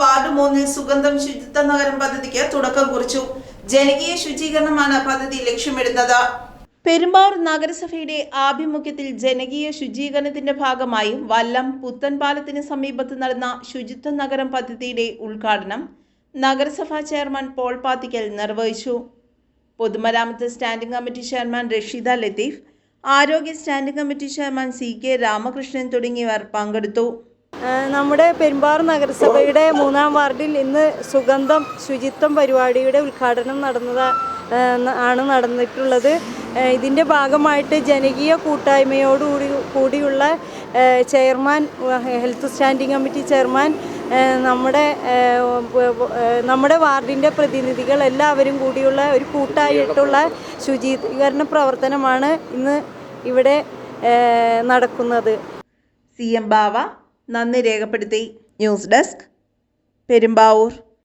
Ward മൂന്നിൽ സുഗന്ധം ശുചിത്വ നഗരം പദ്ധതിക്ക് തുടക്കം കുറിച്ചു. ജനകീയ ശുചീകരണമാണ് പദ്ധതി ലക്ഷ്യമിടുന്നത്. പെരുമ്പാവൂർ നഗരസഭയുടെ ആഭിമുഖ്യത്തിൽ ജനകീയ ശുചീകരണത്തിന്റെ ഭാഗമായി വല്ലം പുത്തൻപാലത്തിന് സമീപത്ത് നടന്ന ശുചിത്വ നഗരം പദ്ധതിയുടെ ഉദ്ഘാടനം നഗരസഭാ ചെയർമാൻ പോൾ പാത്തിക്കൽ നിർവഹിച്ചു. പൊതുമരാമത്ത് standing committee chairman Rasheeda Latheef ആരോഗ്യ standing committee chairman C K Ramakrishnan തുടങ്ങിയവർ പങ്കെടുത്തു. നമ്മുടെ പെരുമ്പാറ നഗരസഭയുടെ മൂന്നാം വാർഡിൽ ഇന്ന് സുഗന്ധം ശുചിത്വം പരിപാടിയുടെ ഉദ്ഘാടനം നടന്നത് ആണ് നടന്നിട്ടുള്ളത്. ഇതിന്റെ ഭാഗമായിട്ട് ജനകീയ കൂട്ടായ്മയോടുകൂടി കൂടിയുള്ള chairman health standing committee chairman നമ്മുടെ നമ്മുടെ വാർഡിന്റെ പ്രതിനിധികൾ എല്ലാവരും കൂടിയുള്ള ഒരു കൂട്ടായിട്ടുള്ള ശുചീകരണ പ്രവർത്തനമാണ് ഇന്ന് ഇവിടെ നടക്കുന്നത്. സി എം ബാവ നന്ദി രേഖപ്പെടുത്തി ന്യൂസ് ഡെസ്ക് പെരുമ്പാവൂർ